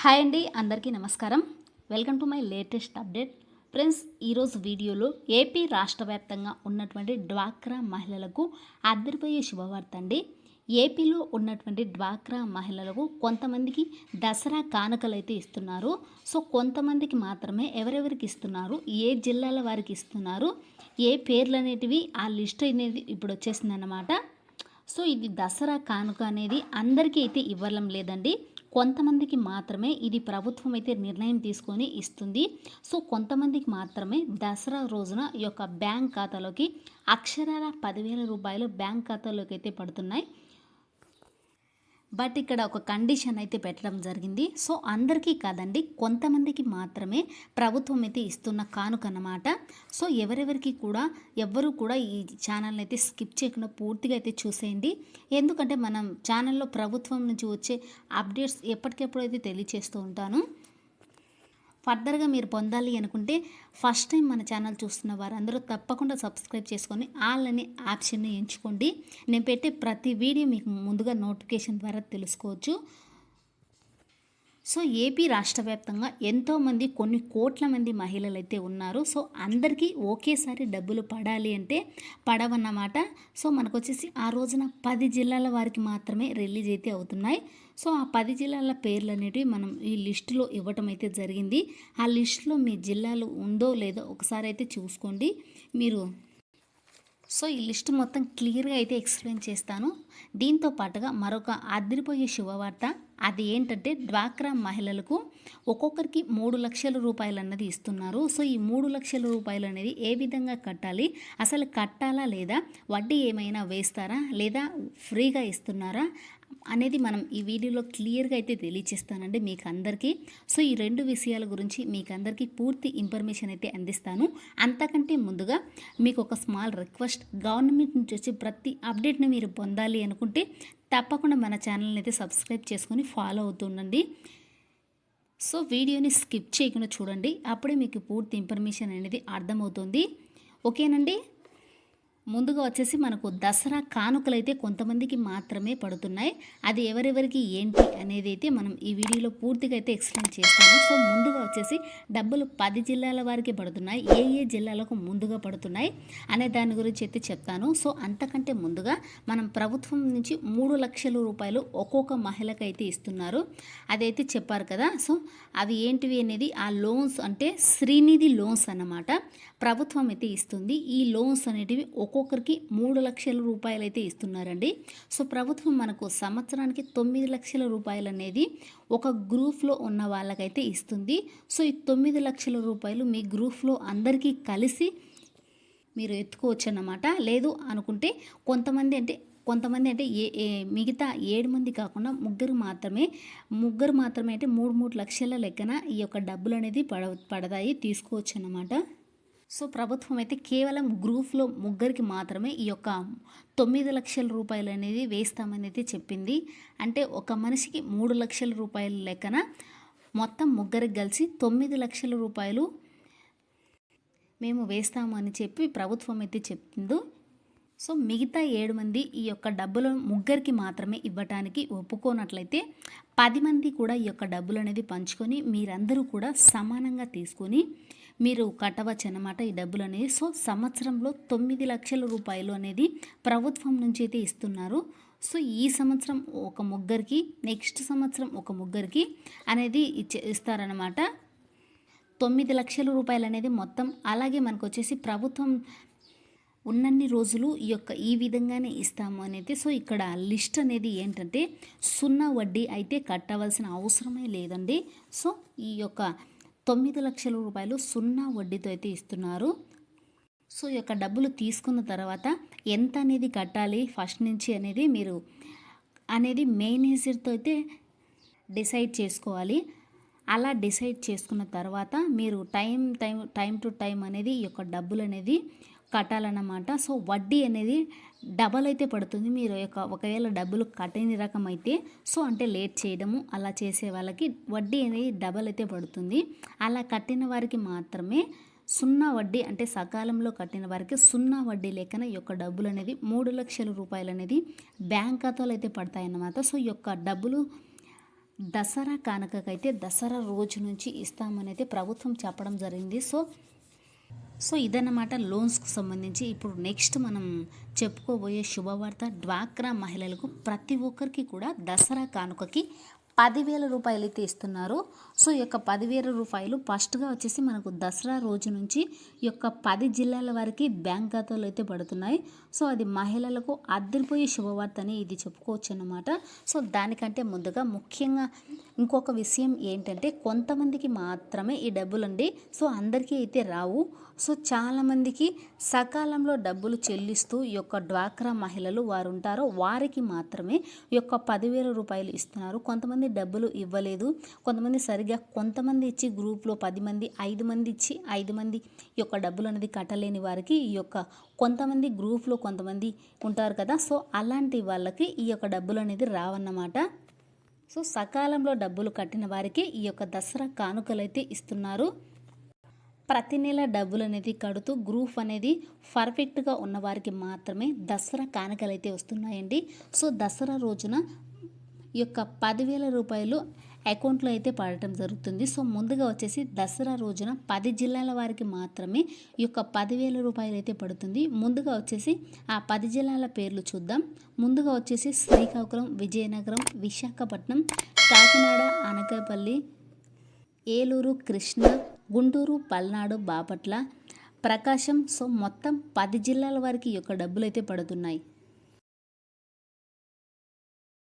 Hi అండి అందరికీ నమస్కారం. Welcome to my latest update. Friends ఈరోజు వీడియోలో ఏపీ రాష్ట్ర వ్యాప్తంగా ఉన్నటువంటి డ్వాక్రా మహిళలకు అద్దరిపోయే శుభవార్త అండి. ఏపీలో ఉన్నటువంటి డ్వాక్రా మహిళలకు కొంతమందికి దసరా కానుకలు అయితే ఇస్తున్నారు. సో కొంతమందికి మాత్రమే ఎవరెవరికి ఇస్తున్నారు? ఏ జిల్లాల వారికి ఇస్తున్నారు? ఏ పేర్లు అనేటివి ఆ లిస్ట్ అనేది ఇప్పుడు వచ్చేసిందన్నమాట. సో ఇది దసరా కానుక అనేది అందరికీ అయితే ఇవ్వడం లేదండి. కొంతమందికి మాత్రమే ఇది ప్రభుత్వం అయితే నిర్ణయం తీసుకొని ఇస్తుంది. సో కొంతమందికి మాత్రమే దసరా రోజున ఈ యొక్క బ్యాంక్ ఖాతాలోకి అక్షరాల పదివేల రూపాయలు బ్యాంక్ ఖాతాలోకి అయితే పడుతున్నాయి. బట్ ఇక్కడ ఒక కండిషన్ అయితే పెట్టడం జరిగింది. సో అందరికీ కాదండి కొంతమందికి మాత్రమే ప్రభుత్వం అయితే ఇస్తున్న కానుక అన్నమాట. సో ఎవరెవరికి కూడా ఎవ్వరూ కూడా ఈ ఛానల్ని అయితే స్కిప్ చేయకుండా పూర్తిగా అయితే చూసేయండి. ఎందుకంటే మనం ఛానల్లో ప్రభుత్వం నుంచి వచ్చే అప్డేట్స్ ఎప్పటికెప్పుడు అయితే తెలియచేస్తూ ఉంటాను. ఫర్దర్గా మీరు పొందాలి అనుకుంటే ఫస్ట్ టైం మన ఛానల్ చూస్తున్న వారందరూ తప్పకుండా సబ్స్క్రైబ్ చేసుకొని ఆల్ అనే ఆప్షన్ని ఎంచుకోండి. నేను పెట్టే ప్రతి వీడియో మీకు ముందుగా నోటిఫికేషన్ ద్వారా తెలుసుకోవచ్చు. సో ఏపీ రాష్ట్ర వ్యాప్తంగా ఎంతోమంది కొన్ని కోట్ల మంది మహిళలు అయితే ఉన్నారు. సో అందరికీ ఒకేసారి డబ్బులు పడాలి అంటే పడవన్నమాట. సో మనకు వచ్చేసి ఆ రోజున పది జిల్లాల వారికి మాత్రమే రిలీజ్ అయితే అవుతున్నాయి. సో ఆ పది జిల్లాల పేర్లు అనేటివి మనం ఈ లిస్టులో ఇవ్వటం అయితే జరిగింది. ఆ లిస్టులో మీ జిల్లాలు ఉందో లేదో ఒకసారి అయితే చూసుకోండి. మీరు సో ఈ లిస్ట్ మొత్తం క్లియర్గా అయితే ఎక్స్ప్లెయిన్ చేస్తాను. దీంతో పాటుగా మరొక అదిరిపోయే శుభవార్త అది ఏంటంటే డ్వాక్రా మహిళలకు ఒక్కొక్కరికి మూడు లక్షల రూపాయలు అన్నది ఇస్తున్నారు. సో ఈ మూడు లక్షల రూపాయలు అనేది ఏ విధంగా కట్టాలి అసలు కట్టాలా లేదా వడ్డీ ఏమైనా వేస్తారా లేదా ఫ్రీగా ఇస్తున్నారా అనేది మనం ఈ వీడియోలో క్లియర్గా అయితే తెలియచేస్తానండి మీకు అందరికీ సో ఈ రెండు విషయాల గురించి మీకు అందరికీ పూర్తి ఇన్ఫర్మేషన్ అయితే అందిస్తాను. అంతకంటే ముందుగా మీకు ఒక స్మాల్ రిక్వెస్ట్. గవర్నమెంట్ నుంచి వచ్చే ప్రతి అప్డేట్ని మీరు పొందాలి అనుకుంటే తప్పకుండా మన ఛానల్ని అయితే సబ్స్క్రైబ్ చేసుకొని ఫాలో అవుతుండండి సో వీడియోని స్కిప్ చేయకుండా చూడండి. అప్పుడే మీకు పూర్తి ఇన్ఫర్మేషన్ అనేది అర్థమవుతుంది. ఓకేనండి? ముందుగా వచ్చేసి మనకు దసరా కానుకలు అయితే కొంతమందికి మాత్రమే పడుతున్నాయి. అది ఎవరెవరికి ఏంటి అనేది అయితే మనం ఈ వీడియోలో పూర్తిగా అయితే ఎక్స్ప్లెయిన్ చేస్తాము సో ముందుగా వచ్చేసి డబ్బులు పది జిల్లాల వారికి పడుతున్నాయి. ఏ ఏ జిల్లాలకు ముందుగా పడుతున్నాయి అనే దాని గురించి అయితే చెప్తాను. సో అంతకంటే ముందుగా మనం ప్రభుత్వం నుంచి మూడు లక్షల రూపాయలు ఒక్కొక్క మహిళకు అయితే ఇస్తున్నారు. అదైతే చెప్పారు కదా. సో అవి ఏంటివి అనేది ఆ లోన్స్ అంటే శ్రీనిధి లోన్స్ అన్నమాట. ప్రభుత్వం అయితే ఇస్తుంది. ఈ లోన్స్ అనేటివి ఒక్కొక్కరికి మూడు లక్షల రూపాయలు అయితే ఇస్తున్నారండి. సో ప్రభుత్వం మనకు సంవత్సరానికి తొమ్మిది లక్షల రూపాయలు అనేది ఒక గ్రూప్లో ఉన్న వాళ్ళకైతే ఇస్తుంది. సో ఈ తొమ్మిది లక్షల రూపాయలు మీ గ్రూప్లో అందరికీ కలిసి మీరు ఎత్తుకోవచ్చు అన్నమాట లేదు అనుకుంటే కొంతమంది అంటే కొంతమంది అంటే ఏ ఏ మిగతా ఏడు మంది కాకుండా ముగ్గురు మాత్రమే ముగ్గురు మాత్రమే అంటే మూడు మూడు లక్షల లెక్కన ఈ యొక్క డబ్బులు అనేది పడ పడతాయి తీసుకోవచ్చు అన్నమాట సో ప్రభుత్వం అయితే కేవలం గ్రూప్లో ముగ్గురికి మాత్రమే ఈ యొక్క తొమ్మిది లక్షల రూపాయలు అనేది వేస్తామని అయితే చెప్పింది. అంటే ఒక మనిషికి మూడు లక్షల రూపాయల లెక్కన మొత్తం ముగ్గురికి కలిసి తొమ్మిది లక్షల రూపాయలు మేము వేస్తాము అని చెప్పి ప్రభుత్వం అయితే చెప్పిందో. సో మిగతా ఏడు మంది ఈ యొక్క డబ్బులు ముగ్గురికి మాత్రమే ఇవ్వటానికి ఒప్పుకోనట్లయితే పది మంది కూడా ఈ యొక్క డబ్బులు అనేది పంచుకొని మీరందరూ కూడా సమానంగా తీసుకొని మీరు కట్టవచ్చు అన్నమాట ఈ డబ్బులు అనేది సో సంవత్సరంలో తొమ్మిది లక్షల రూపాయలు అనేది ప్రభుత్వం నుంచి అయితే ఇస్తున్నారు. సో ఈ సంవత్సరం ఒక ముగ్గురికి నెక్స్ట్ సంవత్సరం ఒక ముగ్గురికి అనేది ఇచ్చే ఇస్తారనమాట తొమ్మిది లక్షల రూపాయలు అనేది మొత్తం. అలాగే మనకు వచ్చేసి ప్రభుత్వం ఉన్నన్ని రోజులు ఈ యొక్క ఈ విధంగానే ఇస్తాము అనేది. సో ఇక్కడ లిస్ట్ అనేది ఏంటంటే సున్నా వడ్డీ అయితే కట్టవలసిన అవసరమే లేదండి. సో ఈ యొక్క తొమ్మిది లక్షల రూపాయలు సున్నా వడ్డీతో అయితే ఇస్తున్నారు. సో ఈ యొక్క డబ్బులు తీసుకున్న తర్వాత ఎంత అనేది కట్టాలి ఫస్ట్ నుంచి అనేది మీరు అనేది మేనేజర్తో అయితే డిసైడ్ చేసుకోవాలి. అలా డిసైడ్ చేసుకున్న తర్వాత మీరు time time time to time అనేది ఈ యొక్క డబ్బులు అనేది కట్టాలన్నమాట. సో వడ్డీ అనేది డబల్ అయితే పడుతుంది. మీరు యొక్క ఒకవేళ డబ్బులు కట్టని రకం అయితే సో అంటే లేట్ చేయడము అలా చేసే వాళ్ళకి వడ్డీ అనేది డబల్ అయితే పడుతుంది. అలా కట్టిన వారికి మాత్రమే సున్నా వడ్డీ అంటే సకాలంలో కట్టిన వారికి సున్నా వడ్డీ లెక్కన ఈ యొక్క డబ్బులు అనేది మూడు లక్షల రూపాయలు అనేది బ్యాంక్ ఖాతాలో అయితే పడతాయన్నమాట. సో ఈ యొక్క డబ్బులు దసరా కానుకకైతే దసరా రోజు నుంచి ఇస్తామని అయితే ప్రభుత్వం చెప్పడం జరిగింది. సో సో ఇదన్నమాట లోన్స్కు సంబంధించి. ఇప్పుడు నెక్స్ట్ మనం చెప్పుకోబోయే శుభవార్త డ్వాక్రా మహిళలకు ప్రతి ఒక్కరికి కూడా దసరా కానుకకి పదివేల రూపాయలు అయితే ఇస్తున్నారు. సో ఈ యొక్క పదివేల రూపాయలు ఫస్ట్గా వచ్చేసి మనకు దసరా రోజు నుంచి ఈ యొక్క పది జిల్లాల వారికి బ్యాంక్ ఖాతాలు అయితే పడుతున్నాయి. సో అది మహిళలకు అద్దరిపోయే శుభవార్త అని ఇది చెప్పుకోవచ్చు అన్నమాట సో దానికంటే ముందుగా ముఖ్యంగా ఇంకొక విషయం ఏంటంటే కొంతమందికి మాత్రమే ఈ డబ్బులు అండి సో అందరికీ అయితే రావు. సో చాలామందికి సకాలంలో డబ్బులు చెల్లిస్తూ ఈ యొక్క డ్వాక్రా మహిళలు వారు ఉంటారో వారికి మాత్రమే ఈ యొక్క పదివేల రూపాయలు ఇస్తున్నారు. కొంతమంది డబ్బులు ఇవ్వలేదు. కొంతమంది సరిగ్గా కొంతమంది ఇచ్చి గ్రూప్లో పది మంది ఐదు మంది ఇచ్చి ఐదు మంది ఈ యొక్క డబ్బులు అనేది కట్టలేని వారికి ఈ యొక్క కొంతమంది గ్రూప్లో కొంతమంది ఉంటారు కదా. సో అలాంటి వాళ్ళకి ఈ యొక్క డబ్బులు అనేది రావన్నమాట. సో సకాలంలో డబ్బులు కట్టిన వారికి ఈ యొక్క దసరా కానుకలు అయితే ఇస్తున్నారు. ప్రతి నెల డబ్బులు అనేది కడుతూ గ్రూప్ అనేది పర్ఫెక్ట్గా ఉన్నవారికి మాత్రమే దసరా కానుకలు అయితే వస్తున్నాయండి. సో దసరా రోజున ఈ యొక్క పదివేల రూపాయలు అకౌంట్లో అయితే పడటం జరుగుతుంది. సో ముందుగా వచ్చేసి దసరా రోజున పది జిల్లాల వారికి మాత్రమే ఈ యొక్క పదివేల రూపాయలు అయితే పడుతుంది. ముందుగా వచ్చేసి ఆ పది జిల్లాల పేర్లు చూద్దాం. ముందుగా వచ్చేసి శ్రీకాకుళం విజయనగరం విశాఖపట్నం కాకినాడ అనకాపల్లి ఏలూరు కృష్ణ గుంటూరు పల్నాడు బాపట్ల ప్రకాశం. సో మొత్తం పది జిల్లాల వారికి ఈ యొక్క డబ్బులు అయితే పడుతున్నాయి.